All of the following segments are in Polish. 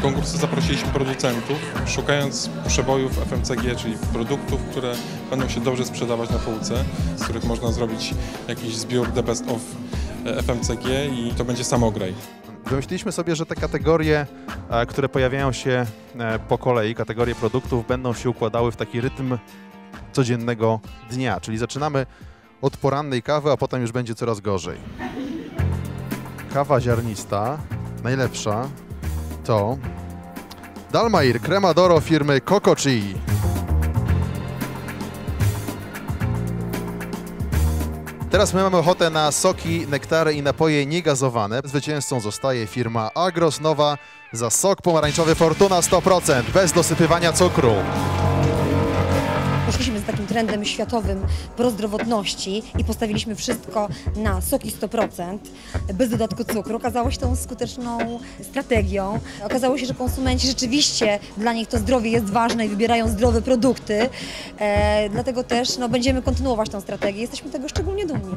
Do konkursu zaprosiliśmy producentów, szukając przebojów FMCG, czyli produktów, które będą się dobrze sprzedawać na półce, z których można zrobić jakiś zbiór The Best of e, FMCG i to będzie samograj. Wymyśliliśmy sobie, że te kategorie, e, które pojawiają się e, po kolei, kategorie produktów, będą się układały w taki rytm codziennego dnia. Czyli zaczynamy od porannej kawy, a potem już będzie coraz gorzej. Kawa ziarnista, najlepsza, to Dalmair Cremadoro firmy Coco Chi. Teraz my mamy ochotę na soki, nektary i napoje niegazowane. Zwycięzcą zostaje firma Agros Nowa za sok pomarańczowy Fortuna 100%, bez dosypywania cukru. Poszliśmy z trendem światowym prozdrowotności i postawiliśmy wszystko na soki 100%, bez dodatku cukru. Okazało się tą skuteczną strategią. Okazało się, że konsumenci rzeczywiście dla nich to zdrowie jest ważne i wybierają zdrowe produkty. E, dlatego też no, będziemy kontynuować tą strategię. Jesteśmy tego szczególnie dumni.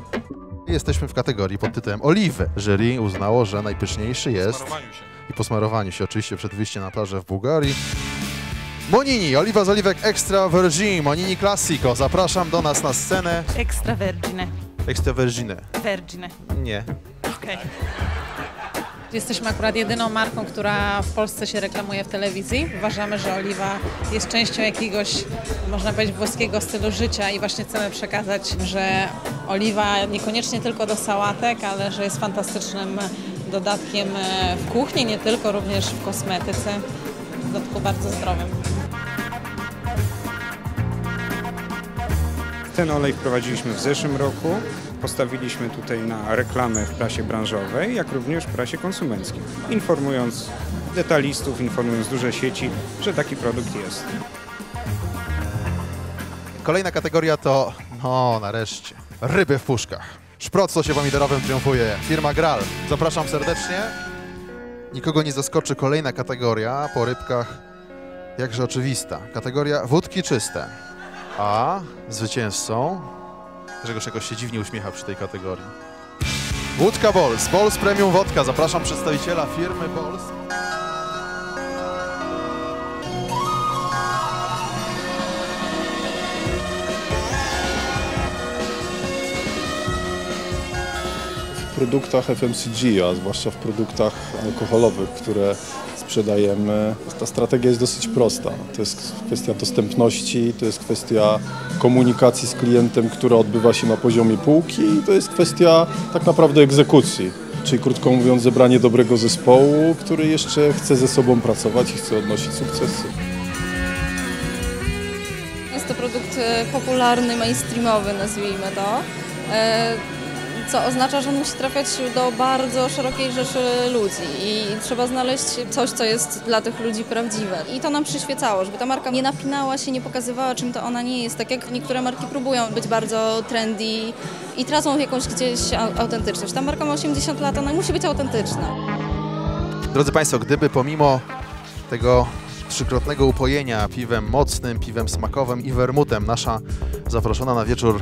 Jesteśmy w kategorii pod tytułem oliwy. Jury uznało, że najpyszniejszy jest Smarowaniu się. i po smarowaniu się oczywiście przed wyjściem na plażę w Bułgarii. Monini, oliwa z oliwek Extra Virgin, Monini Classico. Zapraszam do nas na scenę. Extra vergine. Extra Virgin. Vergine. Nie. Okej. Jesteśmy akurat jedyną marką, która w Polsce się reklamuje w telewizji. Uważamy, że oliwa jest częścią jakiegoś, można powiedzieć, włoskiego stylu życia i właśnie chcemy przekazać, że oliwa niekoniecznie tylko do sałatek, ale że jest fantastycznym dodatkiem e, w kuchni, nie tylko, również w kosmetyce. W dodatku bardzo zdrowym. Ten olej wprowadziliśmy w zeszłym roku. Postawiliśmy tutaj na reklamę w prasie branżowej, jak również w prasie konsumenckiej, informując detalistów, informując duże sieci, że taki produkt jest. Kolejna kategoria to, no nareszcie, ryby w puszkach. Szprot w sosie pomidorowym triumfuje. Firma Gral. Zapraszam serdecznie. Nikogo nie zaskoczy kolejna kategoria po rybkach, jakże oczywista. Kategoria wódki czyste. A zwycięzcą, Grzegorz jakoś się dziwnie uśmiecha przy tej kategorii. Wódka Bols, Bols Premium Wodka. Zapraszam przedstawiciela firmy Bols. w produktach FMCG, a zwłaszcza w produktach alkoholowych, które sprzedajemy, ta strategia jest dosyć prosta. To jest kwestia dostępności, to jest kwestia komunikacji z klientem, która odbywa się na poziomie półki i to jest kwestia tak naprawdę egzekucji. Czyli krótko mówiąc zebranie dobrego zespołu, który jeszcze chce ze sobą pracować i chce odnosić sukcesy. Jest to produkt e, popularny, mainstreamowy, nazwijmy to, e, co oznacza, że musi trafiać do bardzo szerokiej rzeszy ludzi i trzeba znaleźć coś, co jest dla tych ludzi prawdziwe. I to nam przyświecało, żeby ta marka nie napinała się, nie pokazywała, czym to ona nie jest. Tak jak niektóre marki próbują być bardzo trendy i tracą jakąś gdzieś au- autentyczność. Ta marka ma 80 lat, ona musi być autentyczna. Drodzy Państwo, gdyby pomimo tego trzykrotnego upojenia piwem mocnym, piwem smakowym i wermutem nasza zaproszona na wieczór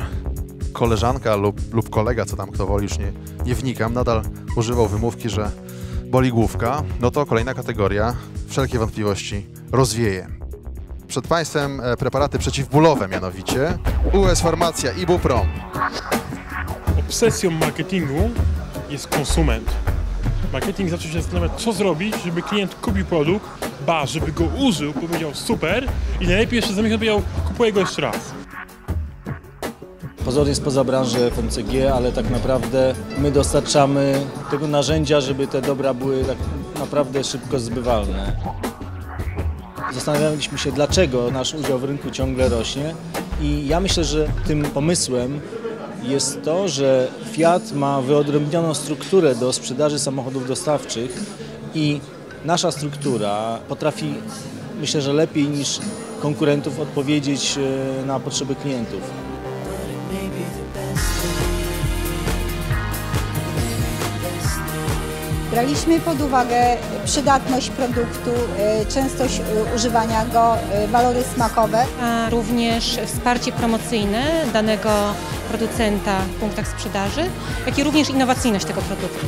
koleżanka lub, lub kolega, co tam kto woli, już nie, nie wnikam, nadal używał wymówki, że boli główka, no to kolejna kategoria wszelkie wątpliwości rozwieje. Przed Państwem e, preparaty przeciwbólowe mianowicie US Farmacja Ibuprom. obsesją marketingu jest konsument. Marketing zaczął się zastanawiać, co zrobić, żeby klient kupił produkt, ba, żeby go użył, powiedział super i najlepiej jeszcze za miesiąc powiedział, kupuję go jeszcze raz. Pozornie spoza branży FMCG, ale tak naprawdę my dostarczamy tego narzędzia, żeby te dobra były tak naprawdę szybko zbywalne. Zastanawialiśmy się, dlaczego nasz udział w rynku ciągle rośnie i ja myślę, że tym pomysłem jest to, że Fiat ma wyodrębnioną strukturę do sprzedaży samochodów dostawczych i nasza struktura potrafi, myślę, że lepiej niż konkurentów odpowiedzieć e, na potrzeby klientów. Braliśmy pod uwagę przydatność produktu, e, częstość e, używania go, e, walory smakowe. A również wsparcie promocyjne danego producenta w punktach sprzedaży, jak i również innowacyjność tego produktu.